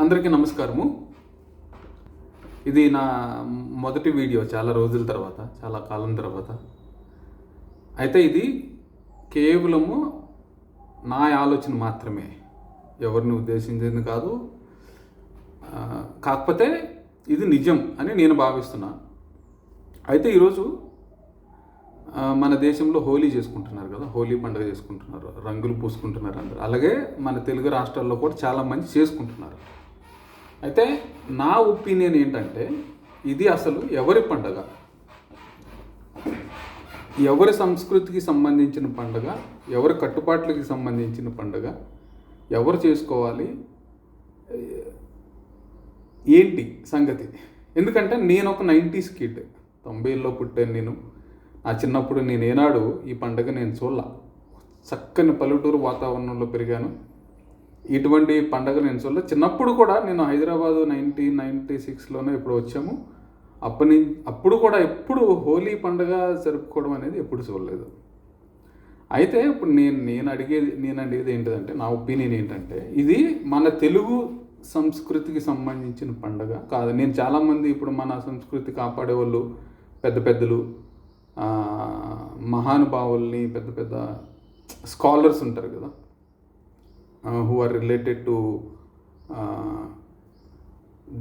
అందరికీ నమస్కారము. ఇది నా మొదటి వీడియో చాలా రోజుల తర్వాత చాలా కాలం తర్వాత. అయితే ఇది కేవలము నా ఆలోచన మాత్రమే. ఎవరిని ఉద్దేశించింది కాదు. కాకపోతే ఇది నిజం అని నేను భావిస్తున్నా. అయితే ఈరోజు మన దేశంలో హోలీ చేసుకుంటున్నారు కదా హోలీ పండుగ చేసుకుంటున్నారు రంగులు పూసుకుంటున్నారు అందరు. అలాగే మన తెలుగు రాష్ట్రాల్లో కూడా చాలా మంది చేసుకుంటున్నారు. అయితే నా ఒపీనియన్ ఏంటంటే ఇది అసలు ఎవరి పండగ? ఎవరి సంస్కృతికి సంబంధించిన పండగ? ఎవరి కట్టుబాట్లకి సంబంధించిన పండగ? ఎవరు చేసుకోవాలి? ఏంటి సంగతి? ఎందుకంటే నేను ఒక నైంటీస్ కిడ్. తొంభైలో పుట్టాను నేను. నా చిన్నప్పుడు నేను ఏనాడు ఈ పండగ నేను చూడాల. చక్కని పల్లెటూరు వాతావరణంలో పెరిగాను. ఇటువంటి పండగ నేను చూడలేదు. చిన్నప్పుడు కూడా నేను హైదరాబాదు నైన్టీన్ నైంటీ సిక్స్లోనే ఇప్పుడు వచ్చాము. అప్పటి అప్పుడు కూడా ఎప్పుడు హోలీ పండగ జరుపుకోవడం అనేది ఎప్పుడు చూడలేదు. అయితే ఇప్పుడు నేను నేను అడిగేది నేను అడిగేది ఏంటిదంటే నా ఒపీనియన్ ఏంటంటే ఇది మన తెలుగు సంస్కృతికి సంబంధించిన పండగ కాదు. నేను చాలామంది ఇప్పుడు మన సంస్కృతి కాపాడే వాళ్ళు పెద్ద పెద్దలు మహానుభావుల్ని పెద్ద పెద్ద స్కాలర్స్ ఉంటారు కదా. Who are related to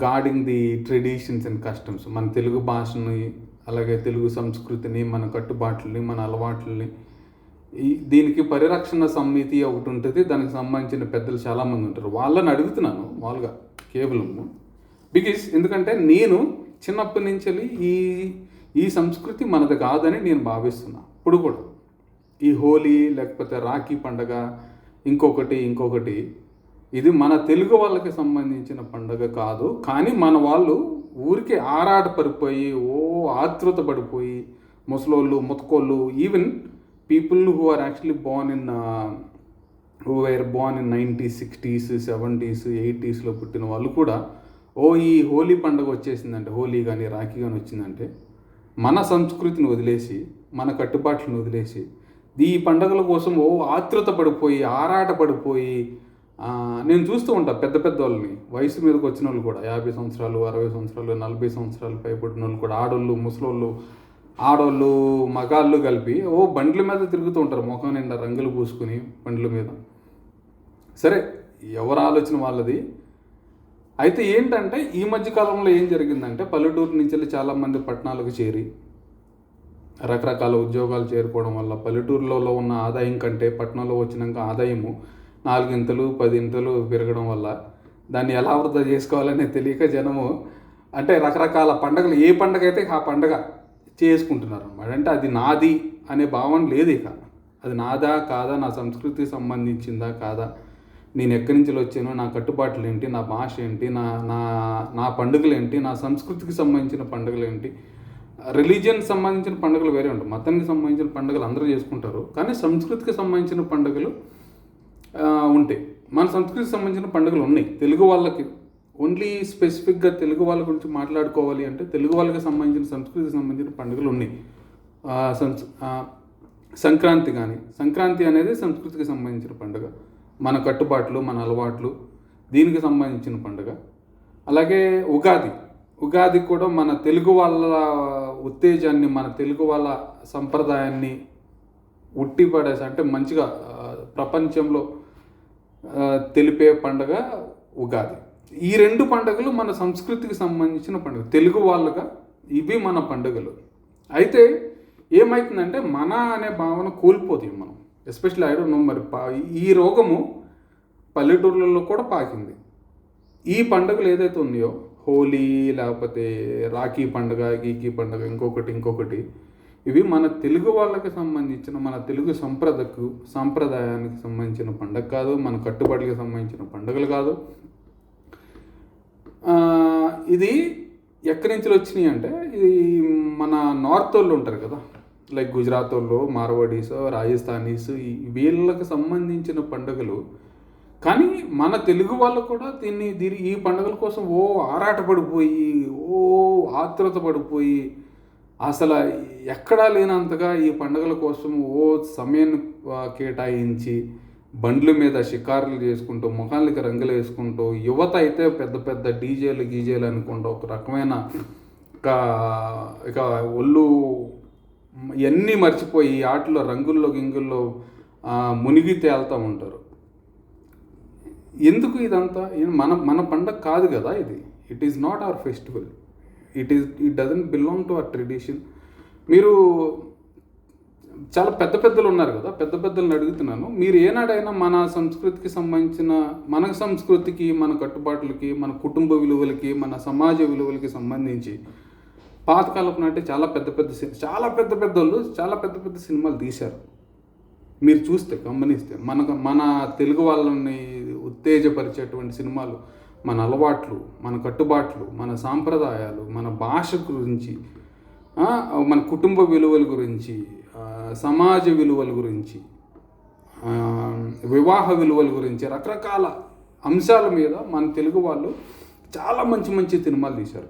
guarding the traditions and customs మన తెలుగు భాషని అలాగే తెలుగు సంస్కృతిని మన కట్టుబాట్లని మన అలవాట్లని ఈ దీనికి పరిరక్షణ సమితి ఒకటి ఉంటుంది. దానికి సంబంధించిన పెద్దలు చాలామంది ఉంటారు. వాళ్ళని అడుగుతున్నాను వాళ్ళుగా కేవలము బికాస్ ఎందుకంటే నేను చిన్నప్పటి నుంచి ఈ ఈ సంస్కృతి మనది కాదని నేను భావిస్తున్నా. ఇప్పుడు కూడా. ఈ హోలీ లేకపోతే రాఖీ పండగ ఇంకొకటి ఇంకొకటి. ఇది మన తెలుగు వాళ్ళకి సంబంధించిన పండగ కాదు. కానీ మన వాళ్ళు ఊరికే ఆరాట పడిపోయి ఓ ఆతృత పడిపోయి ముసలోళ్ళు ముతకోళ్ళు even people who are actually born in who are born in nineties sixties seventies ఎయిటీస్లో పుట్టిన వాళ్ళు కూడా ఓ ఈ హోలీ పండుగ వచ్చేసిందంటే హోలీ కానీ రాఖీ కానీ వచ్చిందంటే మన సంస్కృతిని వదిలేసి మన కట్టుబాట్లను వదిలేసి ఈ పండుగల కోసం ఓ ఆతృత పడిపోయి ఆరాట పడిపోయి నేను చూస్తూ ఉంటాను పెద్ద పెద్ద వాళ్ళని. వయసు మీదకి వచ్చిన వాళ్ళు కూడా యాభై సంవత్సరాలు అరవై సంవత్సరాలు నలభై సంవత్సరాలు పైబడిన వాళ్ళు కూడా ఆడోళ్ళు ముసలోళ్ళు ఆడోళ్ళు మగాళ్ళు కలిపి ఓ బండ్ల మీద తిరుగుతూ ఉంటారు ముఖం నిండా రంగులు పూసుకుని బండ్ల మీద. సరే ఎవరు ఆలోచన వాళ్ళది? అయితే ఏంటంటే ఈ మధ్య కాలంలో ఏం జరిగిందంటే పల్లెటూరు నుంచి వెళ్ళి చాలామంది పట్టణాలకు చేరి రకరకాల ఉద్యోగాలు చేరుకోవడం వల్ల పల్లెటూరులలో ఉన్న ఆదాయం కంటే పట్టణంలో వచ్చినాక ఆదాయము నాలుగింతలు పదింతలు పెరగడం వల్ల దాన్ని ఎలా వృద్ధ చేసుకోవాలనే తెలియక జనము అంటే రకరకాల పండగలు ఏ పండగ అయితే ఆ పండగ చేసుకుంటున్నారు అనమాట అంటే అది నాది అనే భావన లేదు ఇక. అది నాదా కాదా నా సంస్కృతికి సంబంధించిందా కాదా? నేను ఎక్కడి నుంచి వచ్చాను నా కట్టుబాట్లు ఏంటి నా భాష ఏంటి నా నా నా పండుగలు ఏంటి నా సంస్కృతికి సంబంధించిన పండుగలు ఏంటి రిలీజియన్ సంబంధించిన పండుగలు వేరే ఉంటాయి. మతానికి సంబంధించిన పండుగలు అందరూ చేసుకుంటారు. కానీ సంస్కృతికి సంబంధించిన పండుగలు ఉంటాయి. మన సంస్కృతికి సంబంధించిన పండుగలు ఉన్నాయి. తెలుగు వాళ్ళకి ఓన్లీ స్పెసిఫిక్గా తెలుగు వాళ్ళ గురించి మాట్లాడుకోవాలి అంటే తెలుగు వాళ్ళకి సంబంధించిన సంస్కృతికి సంబంధించిన పండుగలు ఉన్నాయి. సంస్ సంక్రాంతి కానీ సంక్రాంతి అనేది సంస్కృతికి సంబంధించిన పండుగ. మన కట్టుబాట్లు మన అలవాట్లు దీనికి సంబంధించిన పండుగ. అలాగే ఉగాది. ఉగాది కూడా మన తెలుగు వాళ్ళ ఉత్తేజాన్ని మన తెలుగు వాళ్ళ సంప్రదాయాన్ని ఉట్టిపడేసి అంటే మంచిగా ప్రపంచంలో తెలిపే పండుగ ఉగాది. ఈ రెండు పండుగలు మన సంస్కృతికి సంబంధించిన పండుగ. తెలుగు వాళ్ళగా ఇవి మన పండుగలు. అయితే ఏమవుతుందంటే మన అనే భావన కోల్పోతుంది మనం. ఎస్పెషల్లీ ఐ డోంట్ నో మరి పా- ఈ రోగము పల్లెటూర్లలో కూడా పాకింది. ఈ పండుగలు ఏదైతే ఉన్నాయో హోలీ లేకపోతే రాఖీ పండుగ గీకీ పండుగ ఇంకొకటి ఇంకొకటి. ఇవి మన తెలుగు వాళ్ళకి సంబంధించిన మన తెలుగు సంప్రదకు సాంప్రదాయానికి సంబంధించిన పండుగ కాదు మన కట్టుబడికి సంబంధించిన పండుగలు కాదు. ఇది ఎక్కడి నుంచి వచ్చినాయి అంటే ఇది మన నార్త్ వాళ్ళు ఉంటారు కదా లైక్ గుజరాత్ వాళ్ళు మార్వాడీస్ రాజస్థానీస్ వీళ్ళకి సంబంధించిన పండుగలు కానీ మన తెలుగు వాళ్ళు కూడా దీన్ని దీని ఈ పండుగల కోసం ఓ ఆరాట పడిపోయి ఓ ఆతృత పడిపోయి అసలు ఎక్కడా లేనంతగా ఈ పండుగల కోసం ఓ సమయాన్ని కేటాయించి బండ్ల మీద షికారులు చేసుకుంటూ ముఖాలకి రంగులు వేసుకుంటూ యువత అయితే పెద్ద పెద్ద డీజేలు గీజేలు అనుకుంటూ ఒక రకమైన ఇక ఇక ఒళ్ళు ఇవన్నీ మర్చిపోయి ఆటలో రంగుల్లో గింగుల్లో మునిగి తేలుతూ ఉంటారు. ఎందుకు ఇదంతా? మన మన పండగ కాదు కదా ఇది. It is not our festival it is it doesn't belong to our tradition మీరు చాలా పెద్ద పెద్దలు ఉన్నారు కదా పెద్ద పెద్దలను అడుగుతున్నాను. మీరు ఏనాడైనా మన సంస్కృతికి సంబంధించిన మన సంస్కృతికి మన కట్టుబాట్లకి మన కుటుంబ విలువలకి మన సమాజ విలువలకి సంబంధించి పాతకాలపు నాటి చాలా పెద్ద పెద్ద చాలా పెద్ద పెద్ద వాళ్ళు చాలా పెద్ద పెద్ద సినిమాలు తీశారు. మీరు చూస్తే గమనిస్తే మన మన తెలుగు వాళ్ళని ఉత్తేజపరిచేటువంటి సినిమాలు మన అలవాట్లు మన కట్టుబాట్లు మన సాంప్రదాయాలు మన భాష గురించి మన కుటుంబ విలువల గురించి సమాజ విలువల గురించి వివాహ విలువల గురించి రకరకాల అంశాల మీద మన తెలుగు వాళ్ళు చాలా మంచి మంచి సినిమాలు తీశారు.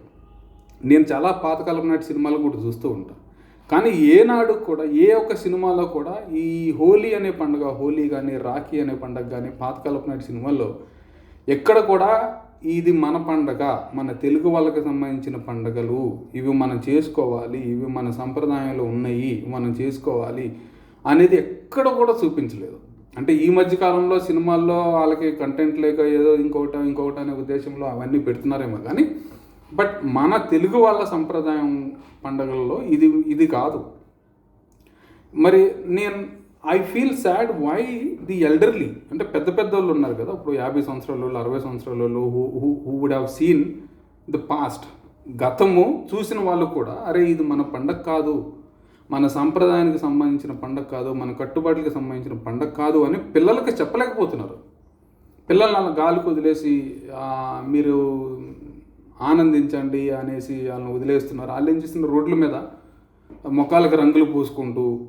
నేను చాలా పాతకాలం నాటి సినిమాలు కూడా చూస్తూ ఉంటాను కానీ ఏనాడు కూడా ఏ ఒక్క సినిమాలో కూడా ఈ హోలీ అనే పండుగ హోలీ కానీ రాఖీ అనే పండుగ కానీ పాతకాలపు నాటి సినిమాల్లో ఎక్కడ కూడా ఇది మన పండగ మన తెలుగు వాళ్ళకి సంబంధించిన పండగలు ఇవి మనం చేసుకోవాలి ఇవి మన సంప్రదాయంలో ఉన్నాయి మనం చేసుకోవాలి అనేది ఎక్కడ కూడా చూపించలేదు. అంటే ఈ మధ్య కాలంలో సినిమాల్లో వాళ్ళకి కంటెంట్ లేక ఏదో ఇంకొకటి ఇంకొకటి అనే ఉద్దేశంలో అవన్నీ పెడుతున్నారేమో కానీ బట్ మన తెలుగు వాళ్ళ సంప్రదాయం పండగల్లో ఇది ఇది కాదు. మరి నేను I feel sad why the elderly అంటే పెద్ద పెద్ద వాళ్ళు ఉన్నారు కదా ఇప్పుడు యాభై సంవత్సరాల వాళ్ళు అరవై సంవత్సరాల వాళ్ళు who who who would have seen the past గతము చూసిన వాళ్ళు కూడా అరే ఇది మన పండగ కాదు మన సాంప్రదాయానికి సంబంధించిన పండగ కాదు మన కట్టుబాట్లకి సంబంధించిన పండగ కాదు అని పిల్లలకి చెప్పలేకపోతున్నారు. పిల్లలు అలా గాలికి వదిలేసి మీరు ఆనందించండి అనేసి వాళ్ళని వదిలేస్తున్నారు. వాళ్ళు ఏం చేస్తున్నారు? రోడ్ల మీద ముఖాలకు రంగులు పూసుకుంటూ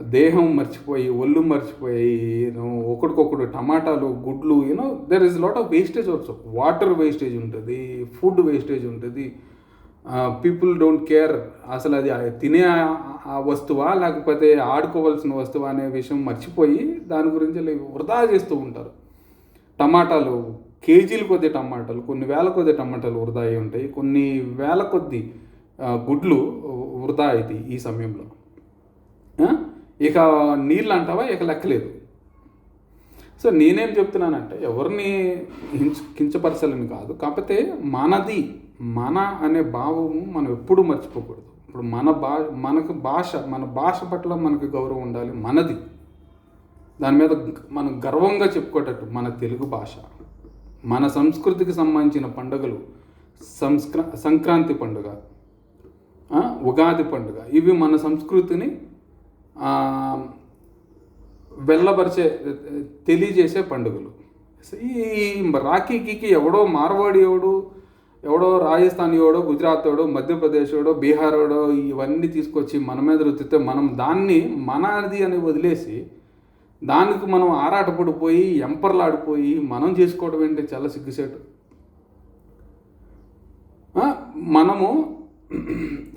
దేహం మర్చిపోయి ఒళ్ళు మర్చిపోయి యూనో ఒకడికొకడు టమాటాలు గుడ్లు you know there is lot of wastage also water wastage ఉంటుంది ఫుడ్ వేస్టేజ్ ఉంటుంది. పీపుల్ డోంట్ కేర్ అసలు అది తినే ఆ- వస్తువా లేకపోతే ఆడుకోవాల్సిన వస్తువా అనే విషయం మర్చిపోయి దాని గురించి వృధా చేస్తూ ఉంటారు. టమాటాలు కేజీల కొద్ది టమాటాలు కొన్ని వేల కొద్ది టమాటాలు వృధా అయి ఉంటాయి. కొన్ని వేల కొద్ది గుడ్లు వృధా అయితాయి ఈ సమయంలో. ఇక నీళ్ళు అంటావా ఇక లెక్కలేదు సో నేనేం చెప్తున్నానంటే ఎవరిని హింస కించపరచాలని కాదు. కాకపోతే మనది మన అనే భావము మనం ఎప్పుడూ మర్చిపోకూడదు. ఇప్పుడు మన భా మనకు భాష మన భాష పట్ల మనకు గౌరవం ఉండాలి మనది. దాని మీద మనం గర్వంగా చెప్పుకోటట్టు మన తెలుగు భాష. మన సంస్కృతికి సంబంధించిన పండుగలు సంస్క్ర సంక్రాంతి పండుగ ఉగాది పండుగ ఇవి మన సంస్కృతిని ఆ, వెళ్ళబరిచే తెలియజేసే పండుగలు. ఈ రాఖీకి ఎవడో మార్వాడి ఎవడు ఎవడో రాజస్థాన్ ఎవడో గుజరాత్ ఎవడో మధ్యప్రదేశ్ ఎవడో బీహార్ ఎవడో ఇవన్నీ తీసుకొచ్చి మన మీద రుచితే మనం దాన్ని మనది అని వదిలేసి దానికి మనం ఆరాటపడిపోయి ఎంపర్లాడిపోయి మనం చేసుకోవడం ఏంటి చాలా సిగ్గుసేటు మనము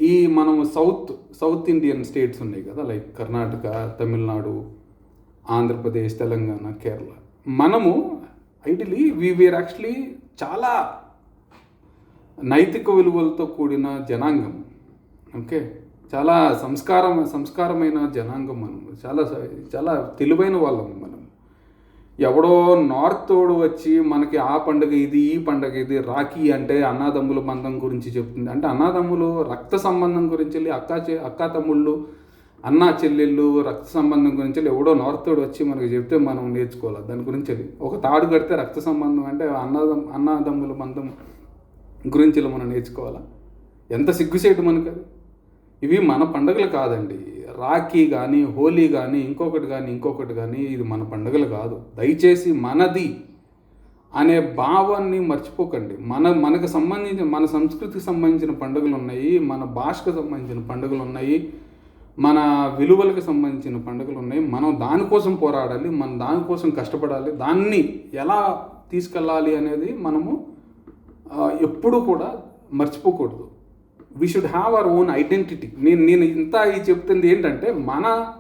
ఈ మనము సౌత్ సౌత్ ఇండియన్ స్టేట్స్ ఉన్నాయి కదా లైక్ కర్ణాటక తమిళనాడు ఆంధ్రప్రదేశ్ తెలంగాణ కేరళ. మనము ఐడిలీ వీ వీఆర్ యాక్చువల్లీ చాలా నైతిక విలువలతో కూడిన జనాంగం. ఓకే? చాలా సంస్కారం సంస్కారమైన జనాంగం మనం. చాలా చాలా తెలివైన వాళ్ళం మనం. ఎవడో నార్త్ తోడు వచ్చి మనకి ఆ పండుగ ఇది ఈ పండుగ ఇది రాఖీ అంటే అన్నాదమ్ముల బంధం గురించి చెప్తుంది. అంటే అన్నాదమ్ములు రక్త సంబంధం గురించి వెళ్ళి అక్క చె అక్క తమ్ముళ్ళు అన్నా చెల్లెళ్ళు రక్త సంబంధం గురించి వెళ్ళి ఎవడో నార్త్ తోడు వచ్చి మనకి చెప్తే మనం నేర్చుకోవాలి? దాని గురించి ఒక తాడు కడితే రక్త సంబంధం అంటే అన్నదమ్ అన్నాదమ్ముల బంధం గురించి మనం నేర్చుకోవాలా? ఎంత సిగ్గుసేటు మనకు అది? ఇవి మన పండుగలు కాదండి. రాఖీ కానీ హోలీ కానీ ఇంకొకటి కానీ ఇంకొకటి కానీ ఇది మన పండుగలు కాదు. దయచేసి మనది అనే భావాన్ని మర్చిపోకండి. మన మనకు సంబంధించిన మన సంస్కృతికి సంబంధించిన పండుగలు ఉన్నాయి మన భాషకు సంబంధించిన పండుగలు ఉన్నాయి మన విలువలకు సంబంధించిన పండుగలు ఉన్నాయి. మనం దానికోసం పోరాడాలి మనం దానికోసం కష్టపడాలి. దాన్ని ఎలా తీసుకెళ్ళాలి అనేది మనము ఎప్పుడూ కూడా మర్చిపోకూడదు. We should have our own identity నేను నేను ఇంత ఈ చెప్తుంది ఏంటంటే మన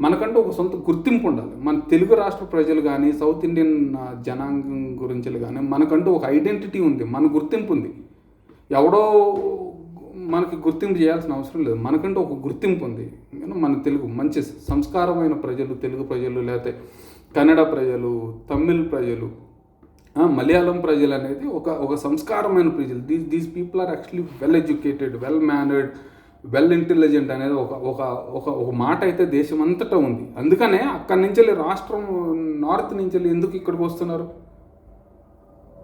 మనకంటూ ఒక సొంత గుర్తింపు ఉండాలి. మన తెలుగు రాష్ట్ర ప్రజలు కానీ సౌత్ ఇండియన్ జనాంగం గురించి కానీ మనకంటూ ఒక ఐడెంటిటీ ఉంది మన గుర్తింపు ఉంది. ఎవడో మనకి గుర్తింపు చేయాల్సిన అవసరం లేదు. మనకంటూ ఒక గుర్తింపు ఉంది. మన తెలుగు మంచి సంస్కారమైన ప్రజలు తెలుగు ప్రజలు లేకపోతే కన్నడ ప్రజలు తమిళ్ ప్రజలు మలయాళం ప్రజలు అనేది ఒక ఒక సంస్కారమైన ప్రజలు. These these people are actually well educated well mannered well intelligent అనేది ఒక ఒక ఒక ఒక మాట అయితే దేశం అంతటా ఉంది. అందుకనే అక్కడి నుంచి వెళ్ళి రాష్ట్రం నార్త్ నుంచి వెళ్ళి ఎందుకు ఇక్కడికి వస్తున్నారు?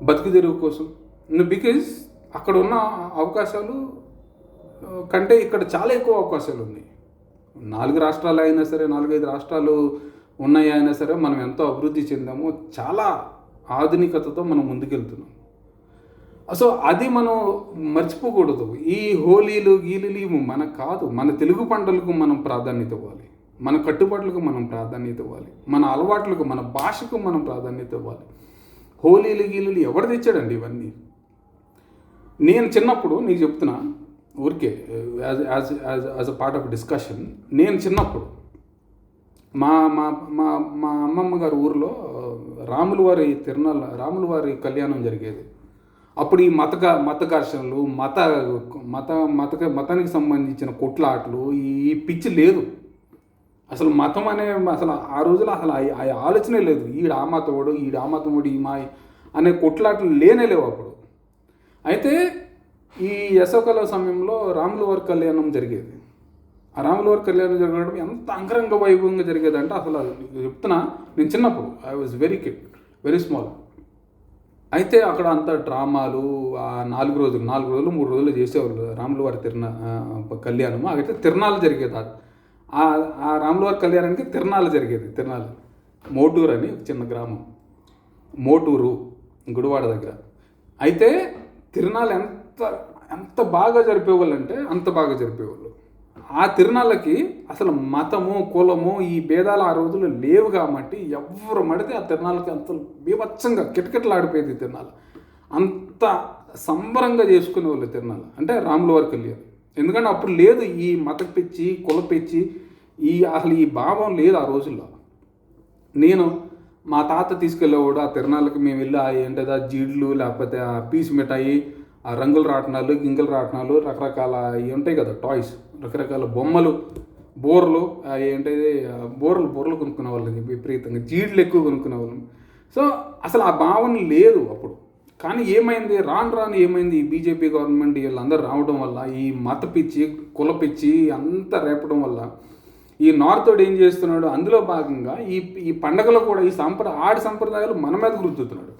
బతుకు తెరువు కోసం. బికాజ్ అక్కడ ఉన్న అవకాశాలు కంటే ఇక్కడ చాలా ఎక్కువ అవకాశాలు ఉన్నాయి. నాలుగు రాష్ట్రాలు అయినా సరే నాలుగైదు రాష్ట్రాలు ఉన్నాయి అయినా సరే మనం ఎంతో అభివృద్ధి చెందాము. చాలా ఆధునికతతో మనం ముందుకెళ్తున్నాం. సో అది మనం మర్చిపోకూడదు. ఈ హోలీలు గీలీలు మన మనకు కాదు. మన తెలుగు పంటలకు మనం ప్రాధాన్యత ఇవ్వాలి. మన కట్టుబాట్లకు మనం ప్రాధాన్యత ఇవ్వాలి. మన అలవాట్లకు మన భాషకు మనం ప్రాధాన్యత ఇవ్వాలి. హోలీలు గీలీలు ఎవరు తెచ్చాడండి ఇవన్నీ? నేను చిన్నప్పుడు నీకు చెప్తున్నా ఊరికే as as as as a part of discussion నేను చిన్నప్పుడు మా మా మా మా అమ్మమ్మ గారి ఊరిలో రాముల వారి తిరునాళ్ళ రాముల వారి కళ్యాణం జరిగేది. అప్పుడు ఈ మత మత ఘర్షణలు మత మత మత మతానికి సంబంధించిన కొట్లాటలు ఈ పిచ్చి లేదు. అసలు మతం అనే అసలు ఆ రోజుల్లో అసలు ఆ- ఆలోచనే లేదు. ఈడు ఆ మతముడు ఈడు ఆ మతముడు ఈ మా అనే కొట్లాటలు లేనే లేవు అప్పుడు. అయితే ఈ యశోకల సమయంలో రాముల వారి కళ్యాణం జరిగేది. ఆ రాములవారి కళ్యాణం జరగడం ఎంత అంగరంగ వైభవంగా జరిగేదంటే అసలు చెప్తున్నా నేను చిన్నప్పుడు I was very kid very small అయితే అక్కడ అంత డ్రామాలు ఆ నాలుగు రోజులు నాలుగు రోజులు మూడు రోజులు చేసేవాళ్ళు. రాముల వారి కళ్యాణము అయితే తిరణాలు జరిగేది ఆ- ఆ రాముల వారి కళ్యాణానికి తిరణాలు జరిగేది తిరణాలు మోటూరు అని చిన్న గ్రామం. మోటూరు గుడివాడ దగ్గర. అయితే తిరణాలు ఎంత ఎంత బాగా జరిపేవాళ్ళు అంటే అంత బాగా జరిపేవాళ్ళు. ఆ తిరునాళ్ళకి అసలు మతము కులము ఈ భేదాలు ఆ రోజులు లేవు కాబట్టి ఎవరు మడితే ఆ తిరణాలకి అంత బీభత్సంగా కిటకిటలాడిపోయేది తిరునాళ్ళు. అంత సంబరంగా చేసుకునే వాళ్ళు తిరణాలు అంటే రాముల వారి కళ్యాణం. ఎందుకంటే అప్పుడు లేదు ఈ మత పిచ్చి కుల పిచ్చి ఈ అసలు ఈ భావం లేదు ఆ రోజుల్లో. నేను మా తాత తీసుకెళ్ళేవాడు ఆ తిరణాలకు మేము వెళ్ళి ఆ ఏంటది ఆ జీడ్లు లేకపోతే ఆ పీసు మిఠాయి రంగుల రాట్నాలు గింగల రాట్నాలు రకరకాల ఇవి ఉంటాయి కదా టాయ్స్. రకరకాల బొమ్మలు బోర్లు ఏంటది బోర్లు బోర్లు కొనుక్కునే వాళ్ళకి విపరీతంగా జీడ్లు ఎక్కువ కొనుక్కునే వాళ్ళం. సో అసలు ఆ భావన లేదు అప్పుడు. కానీ ఏమైంది? రాను రాను ఏమైంది? ఈ బీజేపీ గవర్నమెంట్ వీళ్ళందరూ రావడం వల్ల ఈ మత పిచ్చి కుల పిచ్చి అంతా రేపడం వల్ల ఈ నార్త్ ఏం చేస్తున్నాడు? అందులో భాగంగా ఈ ఈ పండగలో కూడా ఈ సంప్ర ఆడి సంప్రదాయాలు మన మీద గుర్తుతున్నాడు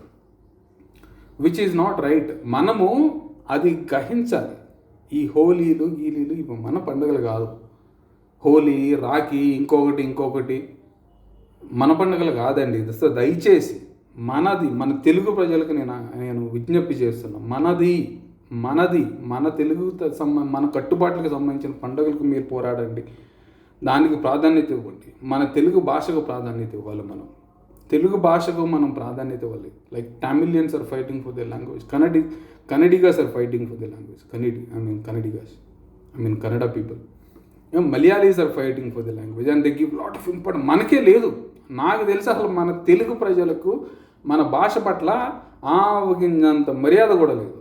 విచ్ ఈజ్ నాట్ రైట్ మనము అది గ్రహించాలి. ఈ హోలీలు గీలీలు ఇవి మన పండుగలు కాదు. హోలీ రాఖీ ఇంకొకటి ఇంకొకటి మన పండుగలు కాదండి. ఇది దయచేసి మనది మన తెలుగు ప్రజలకు నేను నేను విజ్ఞప్తి చేస్తున్నా. మనది మనది మన తెలుగు సంబ మన కట్టుబాట్లకు సంబంధించిన పండుగలకు మీరు పోరాడండి. దానికి ప్రాధాన్యత ఇవ్వండి. మన తెలుగు భాషకు ప్రాధాన్యత ఇవ్వాలి మనం. తెలుగు భాషకు మనం ప్రాధాన్యత ఇవ్వాలి like Tamilians are fighting for the language Kannadi Kannadigas are fighting for the language Kannadi I mean Kannadigas I mean Kannada people Malayalis are fighting for the language and they give lot of important మనకే లేదు. నాకు తెలిసి అసలు మన తెలుగు ప్రజలకు మన భాష పట్ల ఆవగింజంత మర్యాద కూడా లేదు.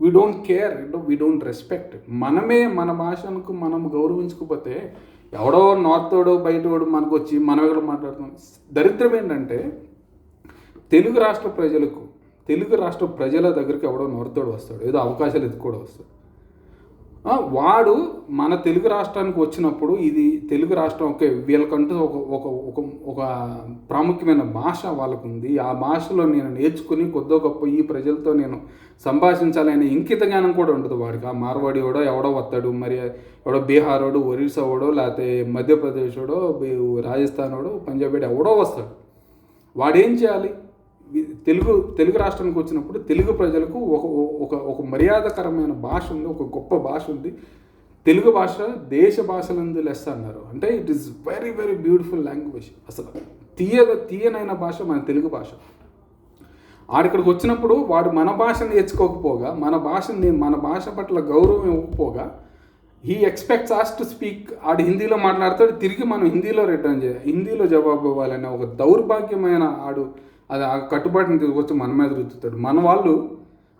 We don't care we don't respect మనమే మన భాషను మనం గౌరవించకపోతే ఎవడో నార్తోడో బయటోడు మనకు వచ్చి మనవగలు మాట్లాడుతున్నాం. దరిద్రం ఏంటంటే తెలుగు రాష్ట్ర ప్రజలకు తెలుగు రాష్ట్ర ప్రజల దగ్గరికి ఎవడో నార్తోడు వస్తాడు. ఏదో అవకాశాలు ఎత్తుకోవడం వస్తాడు. వాడు మన తెలుగు రాష్ట్రానికి వచ్చినప్పుడు ఇది తెలుగు రాష్ట్రం ఓకే వీళ్ళకంటూ ఒక ఒక ఒక ఒక ప్రాముఖ్యమైన భాష వాళ్ళకు ఉంది ఆ భాషలో నేను నేర్చుకుని కొద్దో గొప్ప ఈ ప్రజలతో నేను సంభాషించాలనే ఇంకిత జ్ఞానం కూడా ఉంటుంది వాడికి. ఆ మార్వాడివాడో ఎవడో వస్తాడు మరి ఎవడో బీహారోడు ఒరిస్సా వాడో లేకపోతే మధ్యప్రదేశ్ వాడో రాజస్థాన్ వాడో పంజాబ్ ఎవడో వస్తాడు. వాడేం చేయాలి? తెలుగు తెలుగు రాష్ట్రానికి వచ్చినప్పుడు తెలుగు ప్రజలకు ఒక ఒక ఒక మర్యాదకరమైన భాష ఉంది ఒక గొప్ప భాష ఉంది. తెలుగు భాష దేశ భాషలందు లెస్ అన్నారు. అంటే it is very very beautiful language అసలు తీయ తీయనైన భాష మన తెలుగు భాష. ఆడిక్కడికి వచ్చినప్పుడు వాడు మన భాషను నేర్చుకోకపోగా మన భాషని మన భాష పట్ల గౌరవం ఇవ్వకపోగా he expects us to speak ఆడు హిందీలో మాట్లాడతాడు తిరిగి మనం హిందీలో రిటర్న్ చేయాలి. హిందీలో జవాబు ఇవ్వాలనే ఒక దౌర్భాగ్యమైన ఆడు అది ఆ కట్టుబాటుని తీసుకొచ్చి మన మీద రుద్దుతాడు. మన వాళ్ళు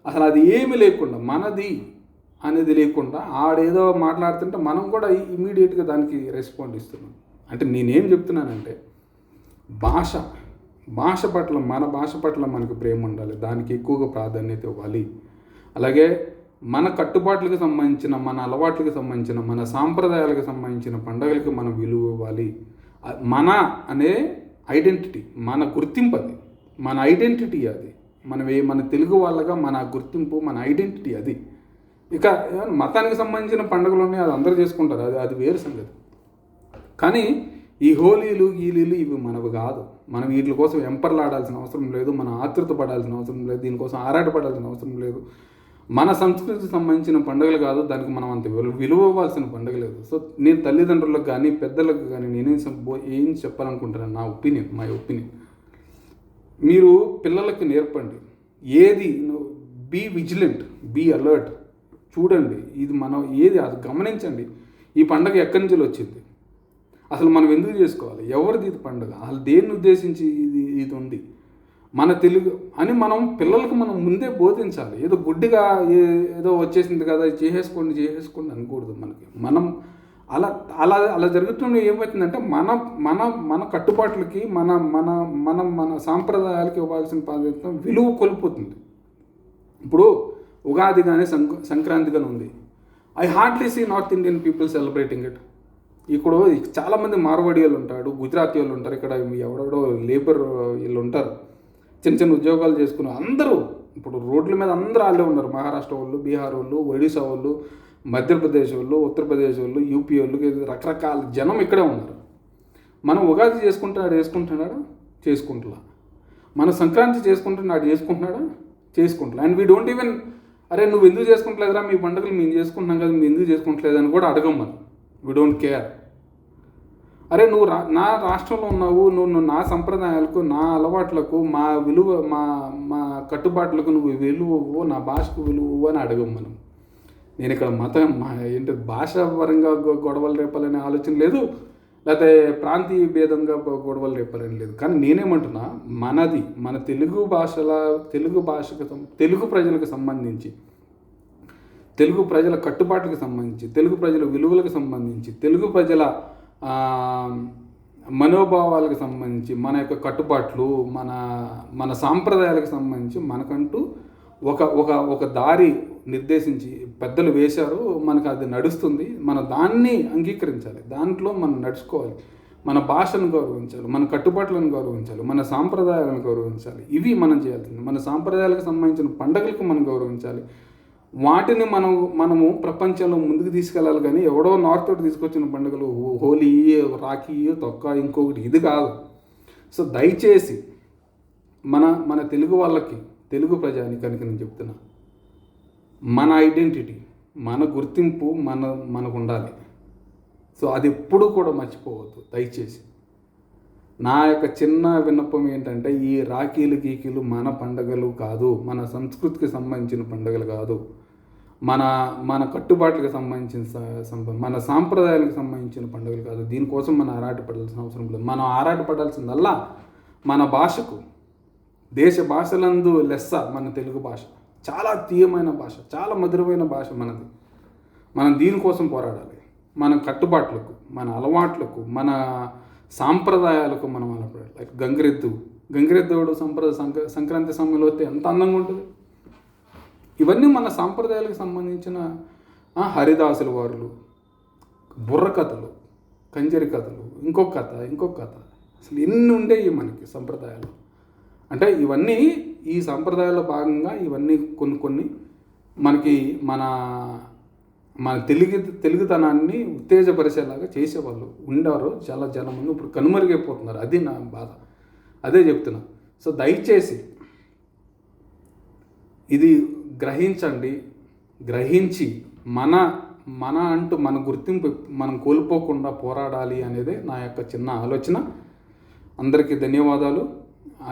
అసలు అది ఏమీ లేకుండా మనది అనేది లేకుండా ఆడేదో మాట్లాడుతుంటే మనం కూడా ఇమీడియట్గా దానికి రెస్పాండ్ ఇస్తున్నాం. అంటే నేనేం చెప్తున్నానంటే భాష భాష పట్ల మన భాష పట్ల మనకు ప్రేమ ఉండాలి. దానికి ఎక్కువగా ప్రాధాన్యత ఇవ్వాలి. అలాగే మన కట్టుబాట్లకు సంబంధించిన మన అలవాట్లకు సంబంధించిన మన సాంప్రదాయాలకు సంబంధించిన పండగలకు మనం విలువ ఇవ్వాలి. మన అనే ఐడెంటిటీ మన గుర్తింపు అది. మన ఐడెంటిటీ అది. మనం ఏ మన తెలుగు వాళ్ళగా మన గుర్తింపు మన ఐడెంటిటీ అది. ఇక మతానికి సంబంధించిన పండుగలు ఉన్నాయి అది అందరూ చేసుకుంటారు. అది అది వేరు సంగతి. కానీ ఈ హోలీలు గీలీలు ఇవి మనవి కాదు. మనం వీటి కోసం ఎంపర్లాడాల్సిన అవసరం లేదు మనం ఆతృత పడాల్సిన అవసరం లేదు దీనికోసం ఆరాటపడాల్సిన అవసరం లేదు. మన సంస్కృతికి సంబంధించిన పండుగలు కాదు దానికి మనం అంత విలువ ఇవ్వాల్సిన పండుగ లేదు. సో నేను తల్లిదండ్రులకు కానీ పెద్దలకు కానీ నేనేం ఏం చెప్పాలనుకుంటున్నాను? నా ఒపీనియన్ మై ఒపీనియన్. మీరు పిల్లలకి నేర్పండి. ఏది బీ విజిలెంట్ బీ అలర్ట్ చూడండి ఇది మనం ఏది అది గమనించండి. ఈ పండగ ఎక్కడి నుంచి వచ్చింది? అసలు మనం ఎందుకు చేసుకోవాలి? ఎవరిది ఇది పండుగ? అసలు దేన్ని ఉద్దేశించి ఇది ఇది ఉంది? మన తెలుగు అని మనం పిల్లలకు మనం ముందే బోధించాలి. ఏదో గుడ్డిగా ఏ- ఏదో వచ్చేసింది కదా చేసేసుకోండి చేసేసుకోండి అనకూడదు మనకి. మనం అలా అలా అలా జరుగుతున్న ఏమవుతుందంటే మన మన మన కట్టుబాట్లకి మన మన మనం మన సాంప్రదాయాలకి ఇవ్వాల్సిన ప్రాధాన్యత విలువ కోల్పోతుంది. ఇప్పుడు ఉగాది కానీ సంక్రాంతి కానీ ఉంది. I hardly see North Indian people celebrating it ఇప్పుడు చాలామంది మార్వాడీలు వాళ్ళు ఉంటాడు గుజరాతీ వాళ్ళు ఉంటారు ఇక్కడ ఎవడెవడో లేబర్ వీళ్ళు ఉంటారు. చిన్న చిన్న ఉద్యోగాలు చేసుకుని అందరూ ఇప్పుడు రోడ్ల మీద అందరూ వాళ్ళే ఉన్నారు. మహారాష్ట్ర వాళ్ళు బీహార్ వాళ్ళు ఒడిశా వాళ్ళు మధ్యప్రదేశ్ వాళ్ళు ఉత్తరప్రదేశ్ వాళ్ళు యూపీ వాళ్ళు రకరకాల జనం ఇక్కడే ఉన్నారు. మనం ఉగాది చేసుకుంటున్నాడు వేసుకుంటున్నాడా? చేసుకుంటున్నా మన సంక్రాంతి చేసుకుంటున్నాడు చేసుకుంటున్నాడా చేసుకుంటున్నా అండ్ వీ డోంట్ ఈవెన్ అరే నువ్వు ఎందుకు చేసుకుంటలేదురా? మీ పండుగలు మేము చేసుకుంటున్నాం కదా మేము ఎందుకు చేసుకుంటలేదు అని కూడా అడగం మనం. వీ డోంట్ కేర్ అరే నువ్వు రా నా రాష్ట్రంలో ఉన్నావు నువ్వు నువ్వు నా సంప్రదాయాలకు నా అలవాట్లకు మా విలువ మా మా కట్టుబాట్లకు నువ్వు విలువ నా భాషకు విలువ అని అడగం మనం. నేను ఇక్కడ మతం ఏంటి భాషాపరంగా గొ- గొడవలు రేపాలనే ఆలోచన లేదు. లేకపోతే ప్రాంతీయ భేదంగా గొడవలు రేపాలని లేదు. కానీ నేనేమంటున్నా మనది మన తెలుగు భాషల తెలుగు భాషకు సం- తెలుగు ప్రజలకు సంబంధించి తెలుగు ప్రజల కట్టుబాట్లకు సంబంధించి తెలుగు ప్రజల విలువలకు సంబంధించి తెలుగు ప్రజల మనోభావాలకు సంబంధించి మన యొక్క కట్టుబాట్లు మన మన సాంప్రదాయాలకు సంబంధించి మనకంటూ ఒక ఒక ఒక దారి నిర్దేశించి పెద్దలు వేశారు మనకు అది నడుస్తుంది. మన దాన్ని అంగీకరించాలి. దాంట్లో మనం నడుచుకోవాలి. మన భాషను గౌరవించాలి మన కట్టుబాట్లను గౌరవించాలి మన సాంప్రదాయాలను గౌరవించాలి. ఇవి మనం చేయాల్సింది. మన సాంప్రదాయాలకు సంబంధించిన పండగలకు మనం గౌరవించాలి. వాటిని మనం మనము ప్రపంచంలో ముందుకు తీసుకెళ్ళాలి కానీ ఎవడో నార్త్ తోటి తీసుకొచ్చిన పండుగలు హోలీ రాఖీ తొక్క ఇంకొకటి ఇది కాదు. సో దయచేసి మన మన తెలుగు వాళ్ళకి తెలుగు ప్రజానికానికి నేను చెప్తున్నా. మన ఐడెంటిటీ మన గుర్తింపు మన మనకు ఉండాలి సో అది ఎప్పుడు కూడా మర్చిపోవద్దు దయచేసి. నా యొక్క చిన్న విన్నపం ఏంటంటే ఈ రాఖీలు గీకీలు మన పండగలు కాదు మన సంస్కృతికి సంబంధించిన పండుగలు కాదు. మన మన కట్టుబాట్లకు సంబంధించిన మన సాంప్రదాయాలకు సంబంధించిన పండుగలు కాదు. దీనికోసం మనం ఆరాటపడాల్సిన అవసరం లేదు. మనం ఆరాటపడాల్సిందల్లా మన భాషకు. దేశ భాషలందు లెస్స మన తెలుగు భాష. చాలా తీయమైన భాష చాలా మధురమైన భాష మనది. మనం దీనికోసం పోరాడాలి. మన కట్టుబాట్లకు మన అలవాట్లకు మన సాంప్రదాయాలకు మనం అలవాడాలి లైక్ గంగిరెద్దు. గంగిరెద్దుడు సంప్రదాయ సంక సంక్రాంతి సమయంలో వస్తే ఎంత అందంగా ఉంటుంది? ఇవన్నీ మన సాంప్రదాయాలకు సంబంధించిన హరిదాసుల వారులు బుర్ర కథలు కంజరి కథలు ఇంకొక కథ ఇంకొక కథ. అసలు ఎన్ని ఉండేవి మనకి సంప్రదాయాలు? అంటే ఇవన్నీ ఈ సంప్రదాయాల్లో భాగంగా ఇవన్నీ కొన్ని కొన్ని మనకి మన మన తెలుగు తెలుగుతనాన్ని ఉత్తేజపరిచేలాగా చేసేవాళ్ళు ఉండారు చాలా చాలా మంది. ఇప్పుడు కనుమరుగైపోతున్నారు. అది నా బాధ. అదే చెప్తున్నా. సో దయచేసి ఇది గ్రహించండి. గ్రహించి మన మన అంటూ మన గుర్తింపు మనం కోల్పోకుండా పోరాడాలి అనేది నా యొక్క చిన్న ఆలోచన. అందరికీ ధన్యవాదాలు.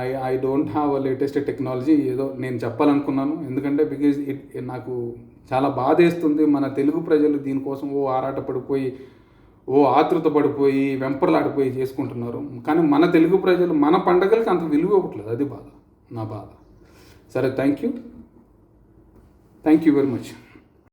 I I don't have a latest technology ఏదో నేను చెప్పాలనుకున్నాను. ఎందుకంటే బికాజ్ ఇట్ నాకు చాలా బాధేస్తుంది మన తెలుగు ప్రజలు దీనికోసం ఓ ఆరాట పడిపోయి ఓ ఆతృత పడిపోయి వెంపర్లాడిపోయి చేసుకుంటున్నారు. కానీ మన తెలుగు ప్రజలు మన పండగలకి అంత విలువ ఇవ్వట్లేదు. అది బాధ. నా బాధ. సరే thank you thank you very much